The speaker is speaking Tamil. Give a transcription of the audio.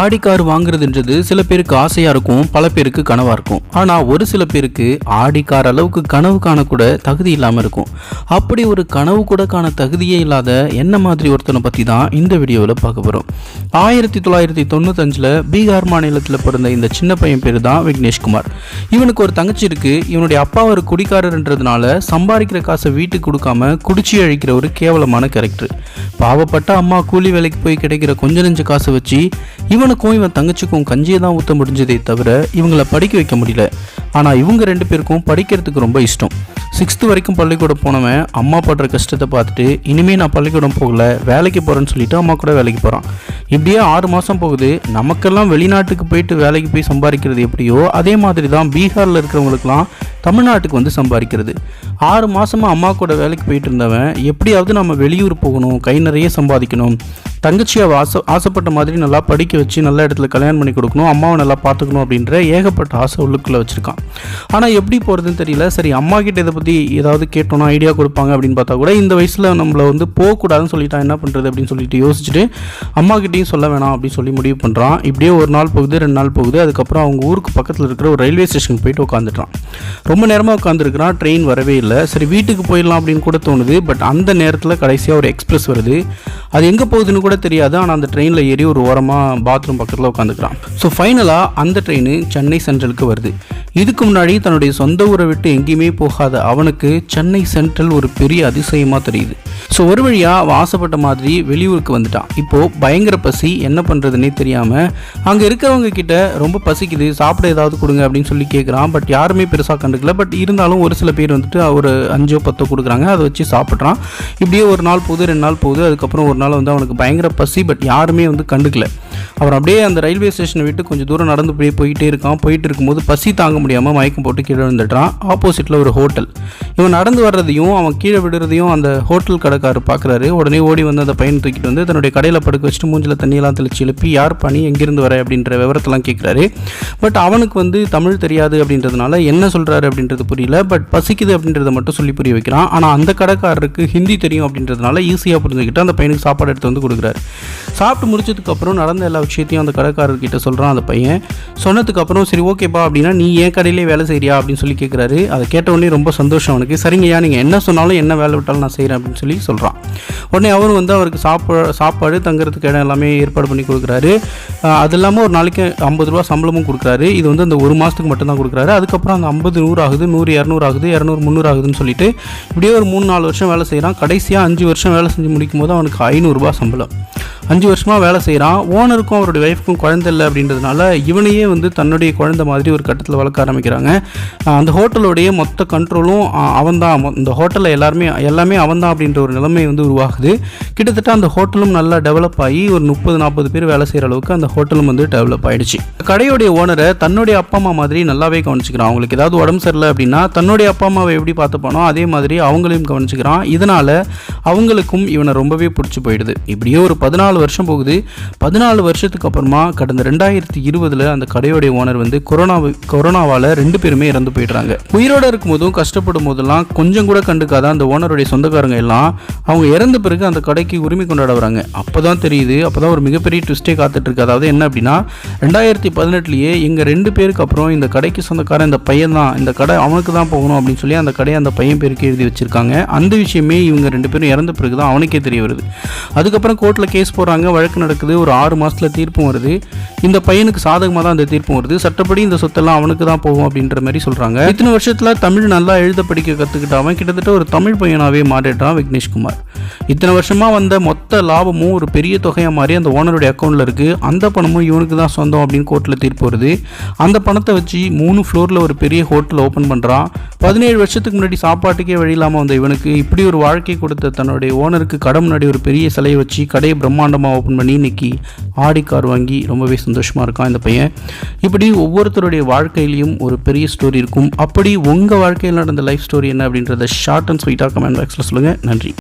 ஆடி கார் வாங்குறதுன்றது சில பேருக்கு ஆசையா இருக்கும் பல பேருக்கு கனவா இருக்கும். ஆனா ஒரு சில பேருக்கு ஆடி கார் அளவுக்கு கனவு காணக்கூட தகுதி இல்லாம இருக்கும். அப்படி ஒரு கனவு கூட காண தகுதியே இல்லாத என்ன மாதிரி ஒருத்தனை பத்தி தான் இந்த வீடியோவில் பார்க்க போறோம். ஆயிரத்தி தொள்ளாயிரத்தி தொண்ணூத்தஞ்சில் பீகார் மாநிலத்தில் பிறந்த இந்த சின்ன பையன் பேர் தான் விக்னேஷ்குமார் இவனுக்கு ஒரு தங்கச்சி இருக்கு. இவனுடைய அப்பா ஒரு குடிக்காரர்ன்றதுனால சம்பாதிக்கிற காசை வீட்டுக்கு கொடுக்காம குடிச்சி அழிக்கிற ஒரு கேவலமான கேரக்டர் பாவப்பட்ட அம்மா கூலி வேலைக்கு போய் கிடைக்கிற கொஞ்ச நெஞ்ச காசை வச்சு இவனுக்கும் இவன் தங்கச்சிக்கும் கஞ்சியை தான் ஊற்ற முடிஞ்சதே தவிர இவங்கள படிக்க வைக்க முடியல. ஆனால் இவங்க ரெண்டு பேருக்கும் படிக்கிறதுக்கு ரொம்ப இஷ்டம். சிக்ஸ்த்து வரைக்கும் பள்ளிக்கூடம் போனவன் அம்மா படுற கஷ்டத்தை பார்த்துட்டு இனிமேல் நான் பள்ளிக்கூடம் போகல வேலைக்கு போகிறேன்னு சொல்லிட்டு அம்மா கூட வேலைக்கு போகிறான் இப்படியே ஆறு மாதம் போகுது நமக்கெல்லாம் வெளிநாட்டுக்கு போயிட்டு வேலைக்கு போய் சம்பாதிக்கிறது எப்படியோ அதே மாதிரி தான் பீகாரில் இருக்கிறவங்களுக்குலாம் தமிழ்நாட்டுக்கு வந்து சம்பாதிக்கிறது. ஆறு மாதமாக அம்மா கூட வேலைக்கு போயிட்டு இருந்தவன் எப்படியாவது நம்ம வெளியூர் போகணும் கை நிறைய சம்பாதிக்கணும். தங்கச்சியை ஆசை ஆசைப்பட்ட மாதிரி நல்லா படிக்க வச்சு நல்ல இடத்துல கல்யாணம் பண்ணி கொடுக்கணும் அம்மாவை நல்லா பார்த்துக்கணும் அப்படின்ற ஏகப்பட்ட ஆசை உள்ளுக்குள்ளே வச்சுருக்கான். ஆனால் எப்படி போகிறதுன்னு தெரியல. சரி அம்மா கிட்ட இதை பற்றி ஏதாவது கேட்டோன்னா ஐடியா கொடுப்பாங்க அப்படின்னு பார்த்தா கூட இந்த வயசில் நம்மளை வந்து போகக்கூடாதுன்னு சொல்லிட்டா என்ன பண்ணுறது அப்படின்னு சொல்லிட்டு யோசிச்சுட்டு அம்மா கிட்டேயும் சொல்ல வேணாம் அப்படின்னு சொல்லி முடிவு பண்ணுறான் இப்படியே ஒரு நாள் போகுது ரெண்டு நாள் போகுது. அதுக்கப்புறம் அவங்க ஊருக்கு பக்கத்தில் இருக்கிற ஒரு ரயில்வே ஸ்டேஷனுக்கு போயிட்டு உட்காந்துட்டான் ரொம்ப நேரமாக உட்காந்துருக்கிறான் ட்ரெயின் வரவே இல்லை. சரி வீட்டுக்கு போயிடலாம் அப்படின்னு கூட தோணுது. பட் அந்த நேரத்தில் கடைசியாக ஒரு எக்ஸ்பிரஸ் வருது. அது எங்கே போகுதுன்னு கூட தெரியாது ஆனால் அந்த ட்ரெயினில் ஏறி ஒரு ஓரமாக பாத்ரூம் பக்கத்தில் உட்காந்துக்கிறான். ஸோ ஃபைனலாக அந்த ட்ரெயின் சென்னை சென்ட்ரலுக்கு வருது. இதுக்கு முன்னாடி தன்னுடைய சொந்த ஊரை விட்டு எங்கேயுமே போகாத அவனுக்கு சென்னை சென்ட்ரல் ஒரு பெரிய அதிசயமாக தெரியுது. ஸோ ஒரு வழியாக அவள் ஆசைப்பட்ட மாதிரி வெளியூருக்கு வந்துட்டான். இப்போது பயங்கர பசி என்ன பண்ணுறதுன்னே தெரியாமல் அங்கே இருக்கிறவங்க கிட்ட ரொம்ப பசிக்குது சாப்பிட ஏதாவது கொடுங்க அப்படின்னு சொல்லி கேட்குறான் பட் யாருமே பெருசாக கண்டுக்கல. பட் இருந்தாலும் ஒரு சில பேர் வந்துட்டு ஒரு அஞ்சோ பத்தோ கொடுக்குறாங்க. அதை வச்சு சாப்பிட்றான். இப்படியே ஒரு நாள் போகுது ரெண்டு நாள் போகுது. அதுக்கப்புறம் ஒரு நாள் வந்து அவனுக்கு பயங்கர பசி பட் யாருமே வந்து கண்டுக்கல. அவர் அப்படியே அந்த ரயில்வே ஸ்டேஷனை விட்டு கொஞ்சம் தூரம் நடந்து போய் போயிட்டே இருக்கான். போயிட்டு இருக்கும்போது பசி தாங்க முடியாமல் மயக்கம் போட்டு கீழே விழுந்துட்டான் ஆப்போசிட்டில் ஒரு ஹோட்டல் இவன் நடந்து வர்றதையும் அவன் கீழே விடுறதையும் அந்த ஹோட்டல் கடைக்காரர் பார்க்குறாரு. உடனே ஓடி வந்து அந்த பையனை தூக்கிட்டு வந்து தன்னுடைய கடையில் படுக்க வச்சுட்டு மூஞ்சில் தண்ணியெல்லாம் தெளிச்சு எழுப்பி யார் பணி? எங்கேருந்து வர? அப்படின்ற விவரத்தெல்லாம் கேட்குறாரு பட் அவனுக்கு வந்து தமிழ் தெரியாது அப்படின்றதுனால என்ன சொல்கிறாரு அப்படின்றது புரியல. பட் பசிக்குது அப்படின்றத மட்டும் சொல்லி புரிய வைக்கிறான். ஆனால் அந்த கடைக்காரருக்கு ஹிந்தி தெரியும் அப்படின்றதுனால ஈஸியாக புரிஞ்சுக்கிட்டு அந்த பையனுக்கு சாப்பாடு எடுத்து வந்து கொடுக்குறாரு. சாப்பிட்டு முடிச்சதுக்கப்புறம் நடந்த எல்லா விஷயத்தையும் அந்த கடைக்காரர்கிட்ட சொல்கிறான் அந்த பையன். சொன்னதுக்கப்புறம் சரி ஓகேப்பா அப்படின்னா நீ ஏன் கடையிலே வேலை செய்கிறியா அப்படின்னு சொல்லி கேட்குறாரு அதை கேட்ட உடனே ரொம்ப சந்தோஷம் அவனுக்கு. சரிங்கய்யா நீங்கள் என்ன சொன்னாலும் என்ன வேலை விட்டாலும் நான் செய்கிறேன் அப்படின்னு சொல்லி சொல்கிறான் உடனே அவரும் வந்து அவருக்கு சாப்பாடு சாப்பாடு தங்குறதுக்கு இடம் எல்லாமே ஏற்பாடு பண்ணி கொடுக்குறாரு. அது இல்லாமல் ஒரு நாளைக்கு ஐம்பது ரூபா சம்பளமும் கொடுக்குறாரு. இது வந்து அந்த ஒரு மாதத்துக்கு மட்டும்தான் கொடுக்குறாரு. அதுக்கப்புறம் அந்த ஐம்பது நூறு ஆகுது நூறு இரநூறு ஆகுது இரநூறு முந்நூறு ஆகுதுன்னு சொல்லிட்டு இப்படியே ஒரு மூணு நாலு வருஷம் வேலை செய்கிறான் கடைசியாக அஞ்சு வருஷம் வேலை செஞ்சு முடிக்கும் போது அவனுக்கு ஐநூறுரூபா சம்பளம். அஞ்சு வருஷமாக வேலை செய்கிறான் ஓனருக்கும் அவருடைய ஒய்ஃப்க்கும் குழந்தை இல்லை அப்படின்றதுனால இவனையே வந்து தன்னுடைய குழந்தை மாதிரி ஒரு கட்டத்தில் வளர்க்க ஆரம்பிக்கிறாங்க. அந்த ஹோட்டலோடைய மொத்த கண்ட்ரோலும் அவன் தான் இந்த ஹோட்டலில் எல்லாருமே எல்லாமே அவன் தான் அப்படின்ற ஒரு நிலைமை வந்து உருவாகுது. கிட்டத்தட்ட அந்த ஹோட்டலும் நல்லா டெவலப் ஆகி ஒரு முப்பது நாற்பது பேர் வேலை செய்கிற அளவுக்கு அந்த ஹோட்டலும் வந்து டெவலப் ஆகிடுச்சு கடையோடைய ஓனரை தன்னுடைய அப்பா அம்மா மாதிரி நல்லாவே கவனிச்சுக்கிறான். அவங்களுக்கு ஏதாவது உடம்பு சரியில்லை அப்படின்னா தன்னுடைய அப்பா அம்மாவை எப்படி பார்த்துப்பானோ அதே மாதிரி அவங்களையும் கவனிச்சுக்கிறான். இதனால் அவங்களுக்கும் இவனை ரொம்பவே பிடிச்சி போயிடுது. இப்படியே ஒரு பதினாலு பதினாலு வருஷம் போகுது. பதினாலு வருஷத்துக்கு அப்புறமா கடந்த ரெண்டாயிரத்தி இருபதுல அந்த கடையோடைய ஓனர் வந்து கொரோனா கொரோனாவால் ரெண்டு பேருமே இறந்து போயிடுறாங்க. உயிரோட இருக்கும்போதும் கஷ்டப்படும் போதெல்லாம் கொஞ்சம் கூட கண்டுக்காத அந்த ஓனருடைய சொந்தக்காரங்க எல்லாம் அவங்க இறந்த பிறகு அந்த கடைக்கு உரிமை கொண்டாட வராங்க. அப்போ தான் தெரியுது அப்போ தான் ஒரு மிகப்பெரிய ட்விஸ்டே காத்துட்டு இருக்கு அதாவது என்ன அப்படின்னா ரெண்டாயிரத்தி பதினெட்டுலேயே எங்கள் ரெண்டு பேருக்கு அப்புறம் இந்த கடைக்கு சொந்தக்காரன் இந்த பையன் தான் இந்த கடை அவனுக்கு தான் போகணும் அப்படின்னு சொல்லி அந்த கடையை அந்த பையன் பேருக்கு எழுதி வச்சிருக்காங்க. அந்த விஷயமே இவங்க ரெண்டு பேரும் இறந்த பிறகு தான் அவனுக்கே தெரிய வருது. அதுக்கப்புறம் கோர்ட்டில் கேஸ் போடுறாங்க வழக்கு நடக்குது ஒரு ஆறு மாசத்துல தீர்ப்பும் வருது. இந்த பையனுக்கு சாதகமாக தான் அந்த தீர்ப்பும் வருது. சட்டப்படி இந்த சொத்தெல்லாம் அவனுக்கு தான் போகும் அப்படின்ற மாதிரி சொல்கிறாங்க இத்தனை வருஷத்தில் தமிழ் நல்லா எழுத படிக்க கற்றுக்கிட்டவன் கிட்டத்தட்ட ஒரு தமிழ் பையனாகவே மாறிடுறான் விக்னேஷ்குமார். இத்தனை வருஷமாக வந்த மொத்த லாபமும் ஒரு பெரிய தொகையாக மாதிரி அந்த ஓனருடைய அக்கௌண்ட்டில் இருக்குது அந்த பணமும் இவனுக்கு தான் சொந்தம் அப்படின்னு கோர்ட்டில் தீர்ப்பு வருது. அந்த பணத்தை வச்சு மூணு ஃப்ளோரில் ஒரு பெரிய ஹோட்டல் ஓப்பன் பண்ணுறான் பதினேழு வருஷத்துக்கு முன்னாடி சாப்பாட்டுக்கே வழி இல்லாமல் வந்த இவனுக்கு இப்படி ஒரு வாழ்க்கை கொடுத்த தன்னுடைய ஓனருக்கு கடை முன்னாடி ஒரு பெரிய சிலையை வச்சு கடையை பிரம்மாண்டமாக ஓப்பன் பண்ணி இன்னைக்கு ஆடி கார் வாங்கி ரொம்பவே சந்தோஷமாக இருக்கான் இந்த பையன். இப்படி ஒவ்வொருத்தருடைய வாழ்க்கையிலையும் ஒரு பெரிய ஸ்டோரி இருக்கும். அப்படி உங்கள் வாழ்க்கையில் நடந்த லைஃப் ஸ்டோரி என்ன அப்படின்றத ஷார்ட் அண்ட் ஸ்வீட்டாக கமெண்ட் பாக்ஸில் சொல்லுங்கள் நன்றி.